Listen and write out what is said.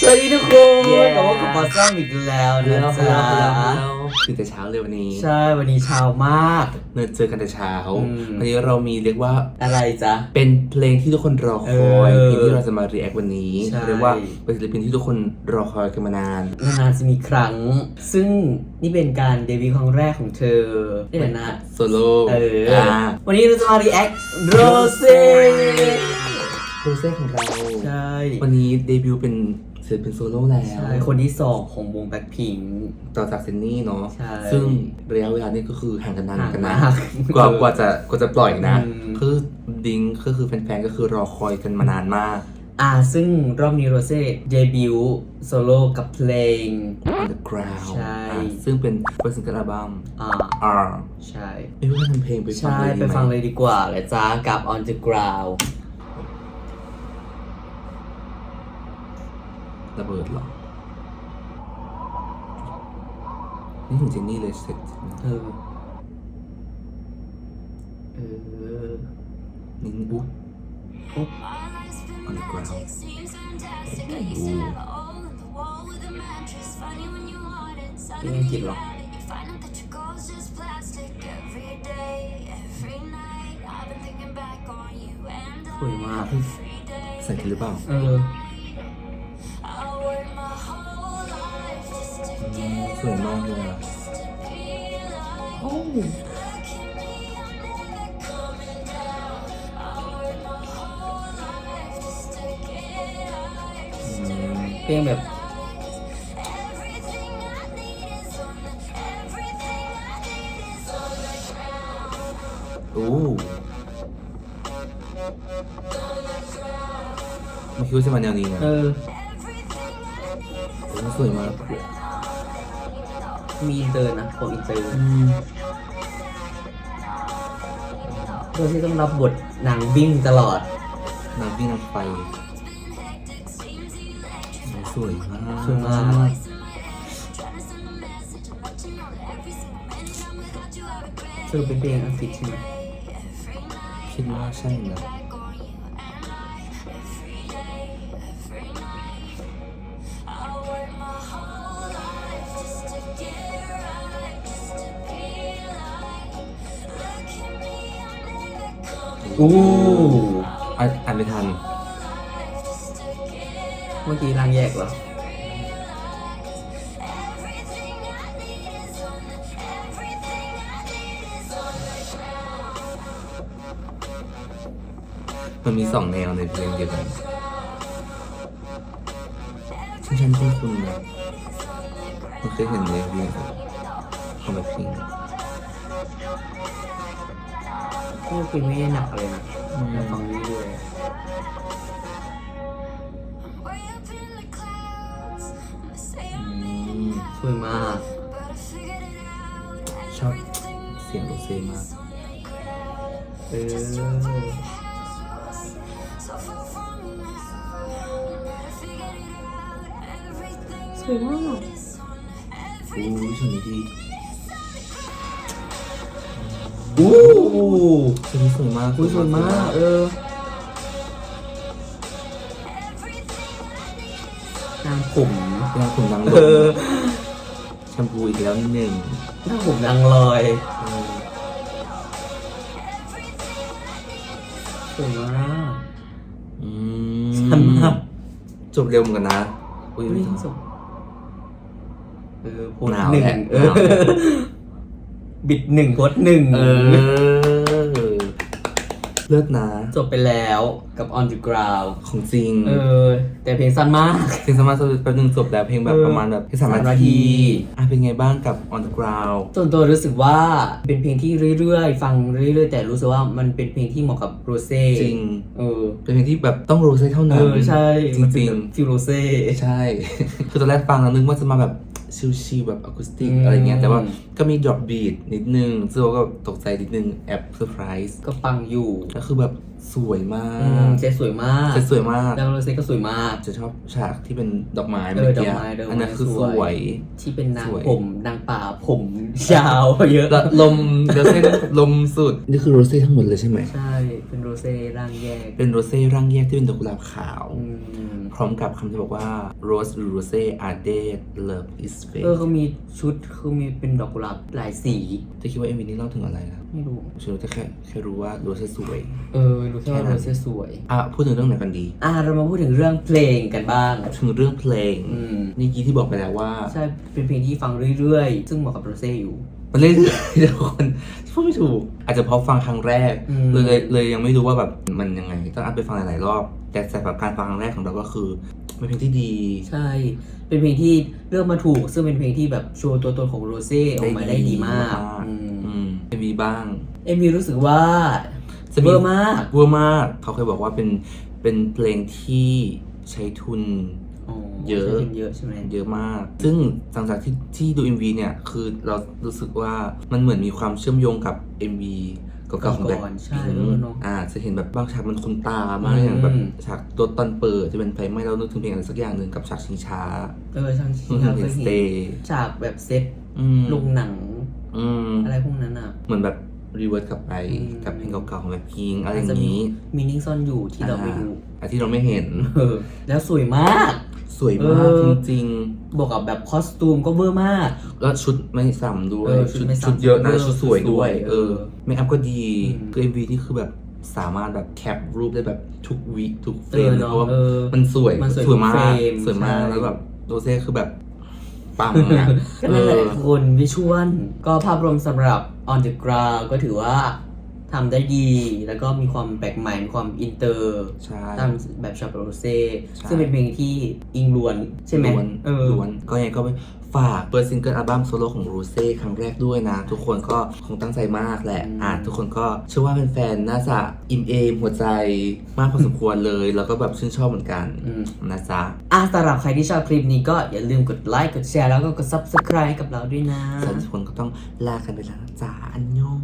สวัสดีทุกคน Yeah กลับมากับบอสซัมอีกแล้วนะแล้วจ๊ะแล้วตื่นแต่เช้าเลยวันนี้ใช่วันนี้เช้ามากเนิร์ดเจอกันแต่เช้า อืม วันนี้เรามีเรียกว่าอะไรจ๊ะ เป็นเพลงที่ทุกคนรอคอยเออเพลงที่เราจะมา react วันนี้ใช่ เรียกว่าเป็นศิลปินที่ทุกคนรอคอยกันมานาน นานๆจะมีครั้ง ซึ่งนี่เป็นการเดบิวต์ครั้งแรกของเธอนี่แหละนะ โซโล่เอออ่าวันนี้เราจะมา react โรเซ่ โรเซ่ของเราใช่ วันนี้เดบิวต์เป็นศิลปินโซโล่แล้ว ใช่ คนที่สองของวงแบ็คพิง ต่อจากเซนนี่เนาะ ใช่ซึ่งระยะเวลานี่ก็คือห่างกันนานเหมือนกันนะ ห่างมากกว่ากว่าจะกว่าจะปล่อยนะ อืม คือดิงก็คือแฟนๆ ก็คือรอคอยกันมานานมาก อ่า ซึ่งรอบนี้โรเซ่เดบิวต์โซโล่กับเพลง Underground ใช่ อะซึ่งเป็นเฟิร์สซิงเกิลอัลบั้ม อ่า R ใช่ ไม่ว่าทำเพลงไปฟังใช่ เลยดีไปหมฟังเลยดีกว่าเลยจ้ากับ On the Ground ระเบิดเหรอ นี่ถึงเจนนี่เลยเสร็จเออ เออนี่อุ๊บอุ๊บ Underground พี่ยังคิดหรอสวยมา วยมากเลยอะโอ้อืมเพลงแบบอู้ไม่คิดว่าจะมาแนวนี้นะเออโอ้สวยมาก มีอินเตอร์นะของอินเตอร์อืมโดยที่ต้องรับบทนางวิ่งตลอดนางวิ่งนางไฟสวยมากสวยมากคือเป็นเพลงอังกฤษใช่ไหมคิดว่าใช่นะ อู้อ่านอ่านไม่ทัน เมื่อกี้รางแยกเหรอ มันมีสองแนวในเพลงเดียวกันที่ฉันคุ้นคุณนะมันเคยเห็นในวีดีโอของแบบพิง นี่เพลงไม่ได้หนักเลยนะอืมเราฟังเรื่อยอืมๆสวยมาก ชอบเสียงโรเซ่มากเออสวยมากอู้ช่วงนี้ดี อู้ช่วงนี้สวยมากอุ้ยสวยมาก เออนางผมนางผมนางลเอองแชมพูอีกแล้วหนึ่งนางผมนางลอยเออสวยมากอืสั้นมากจบเร็วเหมือนกันนะ อุ้ยไม่ต้องส่งเออโพสหนาวหนึ่งแหละเออ หนาวแหละ บิดหนึ่งโพสหนึ่งเออ เลิศนะ จบไปแล้วกับ On the Ground ของจริง เออ แต่เพลงสั้นมาก เพลงสามารถแป๊บนึงจบแล้วเพลงแบบเออประมาณแบบแค่สามสามนานาที ทีอะเป็นไงบ้างกับ On the Ground ส่วนตัวรู้สึกว่าเป็นเพลงที่เรื่อยๆ ฟังเรื่อยๆ แต่รู้สึกว่ามันเป็นเพลงที่เหมาะกับโรเซ่จริง เออ เป็นเพลงที่แบบต้องโรเซ่เท่าเอนั้นอ ใช่จมันเป็นริงแบบฟิลโรเซ่ ๆ ใช่ คือตอนแรกฟังแล้วนึกว่าจะมาแบบ ชิลๆแบบอะคูสติกอืม อะไรเงี้ยแต่ว่าก็มีดรอปบีทนิดนึงซึ่งเราก็ตกใจนิดนึงแอบเซอร์ไพรส์ก็ปังอยู่ ก็คือแบบ สวยมาอืมกเซตสวยมากเซตสวยมากแล้วโรเซ่ก็สวยมาก จะชอบฉากที่เป็นดอกไม้เอเมื่ออกี้ดอกไม้ดอกไม้อันนั้นคือสสวยวยที่เป็นนางสวย ผมนางป่าผมยาวเยอะแล้วลมโรเซ่ลมสุด นี่คือโรเซ่ทั้งหมดเลยใช่ไหม ใช่เป็นโรเซ่ร่างแยกเป็นโรเซ่ร่างแยกที่เป็นดอกกุหลาบขาว อืมพร้อมกับคำที่บอกว่า rose หรือ rose are dead love is เอ fake อเขามีชุดคือมีเป็นดอกกุหลาบหลายสี จะคิดว่า MV นี้เล่าถึงอะไรนะไม่รู้ ฉันรู้แต่แค่แค่รู้ว่าโรเซ่สวย เออรู้แค่ว่าแค่นั้โรนเซ่สวยอะพูดถึงเรื่องไหนกันดี อะเรามาพูดถึงเรื่องเพลงกันบ้าง ถึงเรื่องเพลงอืม นี่กี้ที่บอกไปแล้วว่าใช่เป็นเพลงที่ฟังเรื่อยๆ ซึ่งเหมาะกับโรเซ่อยู่ มันเรื่อยๆทุกคนพูดไม่ถูก อาจจะเพราะฟังครั้งแรก อืม เลยเลยเลยยังไม่รู้ว่าแบบมันยังไง ต้องอัพไปฟังหลายๆรอบ แต่สำหรับการฟังครั้งแรกของเราก็คือเป็นเพลงที่ดี ใช่ เป็นเพลงที่เลือกมาถูก ซึ่งเป็นเพลงที่แบบโชว์ตัวตนของโรเซ่ออกมาได้ดีมากอืม อืมเอ็มวีบ้าง เอ็มวีรู้สึกว่า จะเวอร์มากเวอร์มาก เขาเคยบอกว่าเป็นเป็นเพลงที่ใช้ทุนอ๋อเยอะใช้พลงเยอะใช่ไหมเยอะมาก ซึ่งหลังจากที่ที่ดู MV เนี่ย คือเรารู้สึกว่ามันเหมือนมีความเชื่อมโยงกับ MV เก่าๆของแบล็คก่อนๆใช่พิงเออเนอะอ่า จะเห็นแบบบางฉากมันคุ้นตามากอืมอย่างแบบฉากตัวตอนเปิดจะเป็นไฟไหม้เรานึกถึงเพลงอะไรสักอย่างหนึ่งกับฉากชิงช้า เออช่างนึกถึช่างงเพเคลยงสเห็เตนย์ฉากแบบเซตอืมลงหนังอืมอะไรพวกนั้นอะ เหมือนแบบ รีเวิร์สกลับไปอืม กับเพลงเก่าๆของแบบพิงอะไรอย่างนี้มีนิ่งซ่อนอยู่ที่เราไม่รู้อ่าที่เราไม่เห็น เออแล้วสวยมาก สวยมากเออ จริงบวกกับแบบคอสตูมก็เวอร์มาก ๆ แล้วชุดไม่ซ้ำด้วย เออชุดไม่ซ้ำชุดเยอะนะ เออชุดสวยด้วย ชุดสวยเออเมคอัพก็ดีอืม คือ MV นี่คือแบบสามารถแบบแคปรูปได้แบบทุกวิทุกเฟเอรมอเลยเนาะเพราะว่า เออ มันสวยมันสวยมากทุกเฟรมสวยมากใช่ แล้วแบบโรเซ่คือแบบ ปังอะก็นั่นแหละทุกคนวิชวลก็ภาพรวมสำหรับ On the Ground ก็ถือว่า ทำได้ดี แล้วก็มีความแปลกใหม่ มีความอินเตอร์ใช่ ตามแบบชาโรเซ่ใช่ ซึ่งเป็นเพลงที่อิงล้วน ใช่ไหมล้วนเออ ล้วนก็ยังไงก็ไปฝากเปิดซิงเกิลอัลบั้มโซโล่ของโรเซ่ครั้งแรกด้วยนะ ทุกคนก็คงตั้งใจมากแหละอืม อ่าทุกคนก็เชื่อว่าเป็นแฟนๆน่าจะอิ่มเอมหัวใจมากพอสมควรเลย แล้วก็แบบชื่นชอบเหมือนกันอืม นะจ๊ะ อะสำหรับใครที่ชอบคลิปนี้ก็อย่าลืมกดไลค์ กดแชร์แล้วก็กด Subscribe ให้กับเราด้วยนะ ส่วนทุกคนก็ต้องลากันไปแล้วนะจ๊ะอันยอง